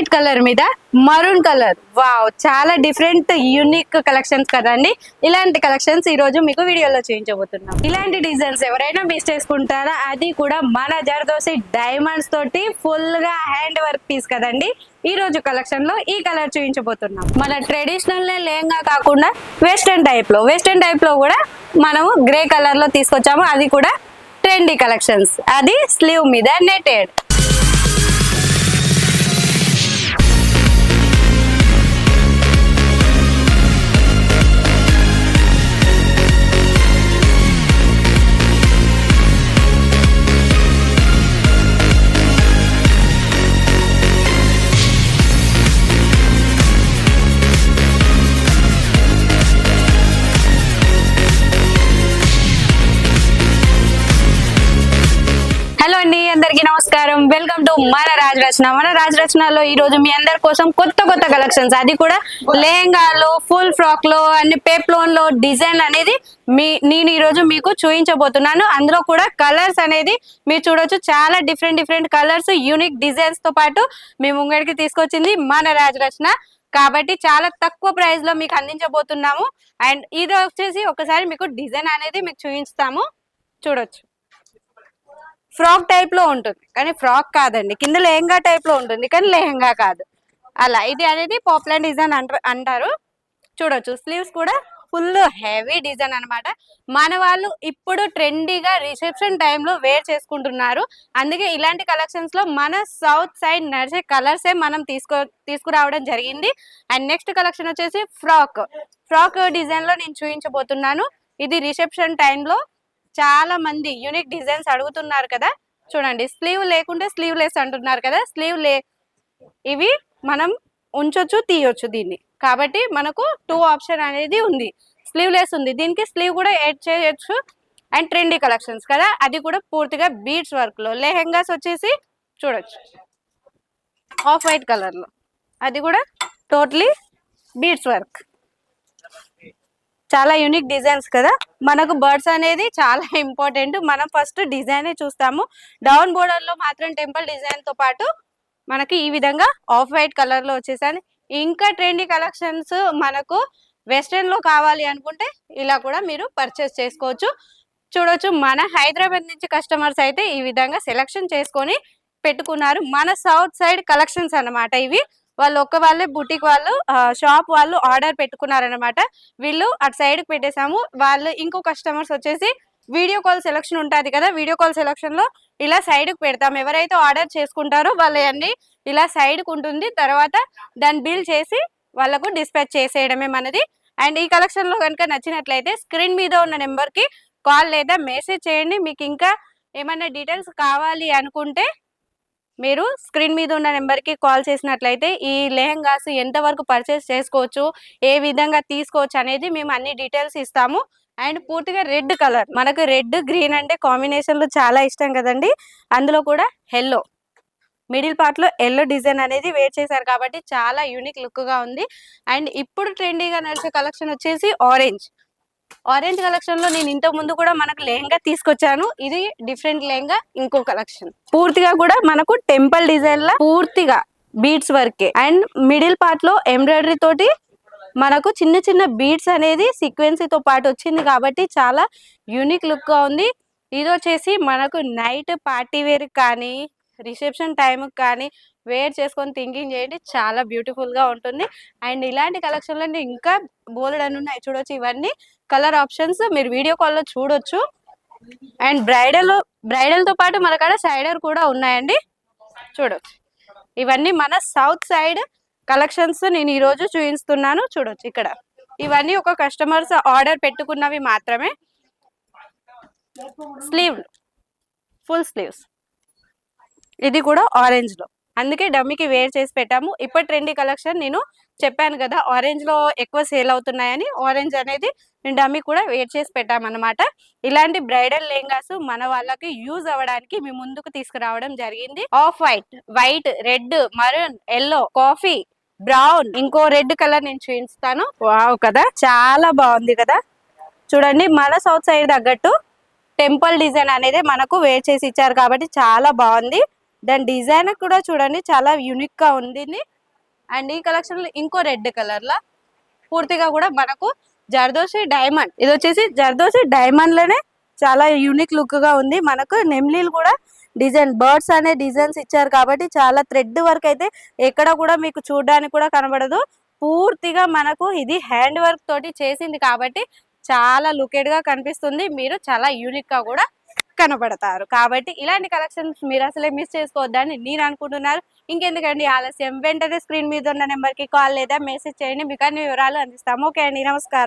White colour మీద maroon colour. Wow చాలా different unique collections కదండి. ఇలాంటి కలెక్షన్స్ ఈ రోజు మీకు వీడియోలో చూపించబోతున్నాం. ఇలాంటి డిజైన్స్ ఎవరైనా మిస్ చేసుకుంటారా? అది కూడా మన జరదోసి డైమండ్స్ తోటి ఫుల్గా హ్యాండ్ వర్క్ పీస్ కదండి. ఈ రోజు కలెక్షన్లో ఈ కలర్ చూపించబోతున్నాం. మన ట్రెడిషనల్ లేంగా కాకుండా వెస్టర్న్ టైప్లో వెస్టర్న్ టైప్లో కూడా మనము గ్రే కలర్లో తీసుకొచ్చాము. అది కూడా ట్రెండీ కలెక్షన్స్. అది స్లీవ్ మీద నెటెడ్ టు మన రాజరచన మన రాజరచనలో ఈ రోజు మీ అందరి కోసం కొత్త కొత్త కలెక్షన్స్. అది కూడా లెహంగాలో ఫుల్ ఫ్రాక్లో అన్ని పేప్లోన్లో డిజైన్ అనేది మీ నేను ఈ రోజు మీకు చూపించబోతున్నాను అందులో కూడా కలర్స్ అనేది మీరు చూడొచ్చు. చాలా డిఫరెంట్ డిఫరెంట్ కలర్స్ యూనిక్ డిజైన్స్తో పాటు మీ ముంగడికి తీసుకొచ్చింది మన రాజరచన. కాబట్టి చాలా తక్కువ ప్రైస్లో మీకు అందించబోతున్నాము. అండ్ ఇది వచ్చేసి ఒకసారి మీకు డిజైన్ అనేది మీకు చూపిస్తాము చూడొచ్చు. ఫ్రాక్ టైప్లో ఉంటుంది. కానీ ఫ్రాక్ కాదండి. కింద లెహంగా టైప్లో ఉంటుంది. కానీ లెహంగా కాదు. అలా. ఇది అనేది పాపులర్ డిజైన్ అంటారు అంటారు. చూడొచ్చు. స్లీవ్స్ కూడా ఫుల్ హెవీ డిజైన్ అనమాట మన వాళ్ళు ఇప్పుడు ట్రెండీగా రిసెప్షన్ టైంలో వేర్ చేసుకుంటున్నారు. అందుకే ఇలాంటి కలెక్షన్స్లో మన సౌత్ సైడ్ నడిచే కలర్సే మనం తీసుకో తీసుకురావడం జరిగింది. అండ్ నెక్స్ట్ కలెక్షన్ వచ్చేసి ఫ్రాక్. ఫ్రాక్ డిజైన్లో నేను చూపించబోతున్నాను ఇది రిసెప్షన్ టైంలో చాలా మంది యూనిక్ డిజైన్స్ అడుగుతున్నారు కదా. చూడండి స్లీవ్ లేకుంటే స్లీవ్ లెస్ అంటున్నారు కదా. స్లీవ్ లే ఇవి మనం ఉంచొచ్చు తీయొచ్చు దీన్ని. కాబట్టి మనకు టూ ఆప్షన్ అనేది ఉంది. స్లీవ్ లెస్ ఉంది. దీనికి స్లీవ్ కూడా యాడ్ చేయొచ్చు. అండ్ ట్రెండీ కలెక్షన్స్ కదా. అది కూడా పూర్తిగా బీడ్స్ వర్క్లో. లెహెంగాస్ వచ్చేసి చూడొచ్చు. ఆఫ్ వైట్ కలర్లో. అది కూడా టోటలీ బీడ్స్ వర్క్ చాలా యూనిక్ డిజైన్స్ కదా. మనకు బర్డ్స్ అనేది చాలా ఇంపార్టెంట్ మనం ఫస్ట్ డిజైన్ చూస్తాము. డౌన్ బోర్డర్లో మాత్రం టెంపుల్ డిజైన్తో పాటు మనకి ఈ విధంగా ఆఫ్ వైట్ కలర్లో వచ్చేసాను. ఇంకా ట్రెండీ కలెక్షన్స్ మనకు వెస్ట్రన్లో కావాలి అనుకుంటే ఇలా కూడా మీరు పర్చేస్ చేసుకోవచ్చు. చూడొచ్చు మన హైదరాబాద్ నుంచి కస్టమర్స్ అయితే ఈ విధంగా సెలెక్షన్ చేసుకొని పెట్టుకున్నారు. మన సౌత్ సైడ్ కలెక్షన్స్ అన్నమాట ఇవి. వాళ్ళు ఒక్క వాళ్ళే బుటిక్ వాళ్ళు షాప్ వాళ్ళు ఆర్డర్ పెట్టుకున్నారనమాట వీళ్ళు అటు సైడ్కి పెట్టేశాము. వాళ్ళు ఇంకో కస్టమర్స్ వచ్చేసి వీడియో కాల్ సెలక్షన్ ఉంటుంది కదా వీడియో కాల్ సెలక్షన్లో ఇలా సైడ్కి పెడతాం. ఎవరైతే ఆర్డర్ చేసుకుంటారో వాళ్ళన్నీ ఇలా సైడ్కి ఉంటుంది. తర్వాత దాన్ని బిల్ చేసి వాళ్ళకు డిస్పాచ్ చేసేయడమే మనది. అండ్ ఈ కలెక్షన్లో కనుక నచ్చినట్లయితే స్క్రీన్ మీద ఉన్న నెంబర్కి కాల్ లేదా మెసేజ్ చేయండి. మీకు ఇంకా ఏమైనా డీటెయిల్స్ కావాలి అనుకుంటే మీరు స్క్రీన్ మీద ఉన్న నెంబర్కి కాల్ చేసినట్లయితే ఈ లెహంగాస్ ఎంతవరకు పర్చేస్ చేసుకోవచ్చు ఏ విధంగా తీసుకోవచ్చు అనేది మేము అన్ని డీటెయిల్స్ ఇస్తాము. అండ్ పూర్తిగా రెడ్ కలర్ మనకు రెడ్ గ్రీన్ అంటే కాంబినేషన్లు చాలా ఇష్టం కదండి. అందులో కూడా ఎల్లో మిడిల్ పార్ట్లో ఎల్లో డిజైన్ అనేది వేర్ చేశారు కాబట్టి చాలా యూనిక్ లుక్గా ఉంది. అండ్ ఇప్పుడు ట్రెండీగా నడిచే కలెక్షన్ వచ్చేసి ఆరెంజ్. ఆరెంజ్ కలెక్షన్లో నేను ఇంతకు ముందు కూడా మనకు లెహంగా తీసుకొచ్చాను. ఇది డిఫరెంట్ లెహంగా ఇంకో కలెక్షన్ పూర్తిగా కూడా మనకు టెంపుల్ డిజైన్ లా పూర్తిగా బీడ్స్ వర్కే అండ్ మిడిల్ పార్ట్లో ఎంబ్రాయిడరీ తోటి మనకు చిన్న చిన్న బీడ్స్ అనేది సీక్వెన్సీ తో పాటు వచ్చింది కాబట్టి చాలా యూనిక్ లుక్గా ఉంది. ఇది వచ్చేసి మనకు నైట్ పార్టీ వేర్ కానీ రిసెప్షన్ టైంకి కానీ వేర్ చేసుకొని థింకింగ్ చేయండి. చాలా బ్యూటిఫుల్గా ఉంటుంది. అండ్ ఇలాంటి కలెక్షన్లు ఇంకా బోల్డ్ అని ఉన్నాయి చూడొచ్చు ఇవన్నీ. కలర్ ఆప్షన్స్ మీరు వీడియో కాల్లో చూడొచ్చు. అండ్ బ్రైడల్ బ్రైడల్తో పాటు మన కాడ సైడర్ కూడా ఉన్నాయండి. చూడొచ్చు. ఇవన్నీ మన సౌత్ సైడ్ కలెక్షన్స్ నేను ఈరోజు చూపిస్తున్నాను. చూడొచ్చు ఇక్కడ. ఇవన్నీ ఒక కస్టమర్స్ ఆర్డర్ పెట్టుకున్నవి మాత్రమే. Sleeve full sleeves. ఇది కూడా ఆరెంజ్లో. అందుకే డమ్మీకి వేర్ చేసి పెట్టాము. ఇప్పుడు ట్రెండీ కలెక్షన్ నేను చెప్పాను కదా ఆరెంజ్లో ఎక్కువ సేల్ అవుతున్నాయని. ఆరెంజ్ అనేది నేను డమ్మీ కూడా వేర్ చేసి పెట్టామన్నమాట. ఇలాంటి బ్రైడల్ లెహంగాస్ మన వాళ్ళకి యూజ్ అవ్వడానికి మీ ముందుకు తీసుకురావడం జరిగింది. Off white white red maroon yellow coffee brown ఇంకో రెడ్ కలర్ నేను చూపిస్తాను. వావ్ కదా చాలా బాగుంది కదా. చూడండి మన సౌత్ సైడ్ తగ్గట్టు టెంపుల్ డిజైన్ అనేది మనకు వేర్ చేసి ఇచ్చారు కాబట్టి చాలా బాగుంది. దాని డిజైన్ కూడా చూడండి చాలా యూనిక్గా ఉంది అండ్ ఈ కలెక్షన్లో ఇంకో రెడ్ కలర్ లా పూర్తిగా కూడా మనకు జర్దోసి డైమండ్ ఇది వచ్చేసి జర్దోసి డైమండ్లోనే చాలా యూనిక్ లుక్గా ఉంది. మనకు నెమ్లీలు కూడా డిజైన్ బర్డ్స్ అనే డిజైన్స్ ఇచ్చారు కాబట్టి చాలా థ్రెడ్ వర్క్ అయితే ఎక్కడ కూడా మీకు చూడడానికి కూడా కనబడదు. పూర్తిగా మనకు ఇది హ్యాండ్ వర్క్ తోటి చేసింది కాబట్టి చాలా లుకెడ్గా కనిపిస్తుంది. మీరు చాలా యూనిక్గా కూడా కనబడతారు. కాబట్టి ఇలాంటి కలెక్షన్స్ మీరు అసలే మిస్ చేసుకోవద్దని నేను అనుకుంటున్నారు. ఇంకెందుకండి ఆలస్యం. వెంటనే స్క్రీన్ మీద ఉన్న నెంబర్కి కాల్ లేదా మెసేజ్ చేయండి. మీకు అన్ని వివరాలు అందిస్తాము. ఓకే అండి. నమస్కారం.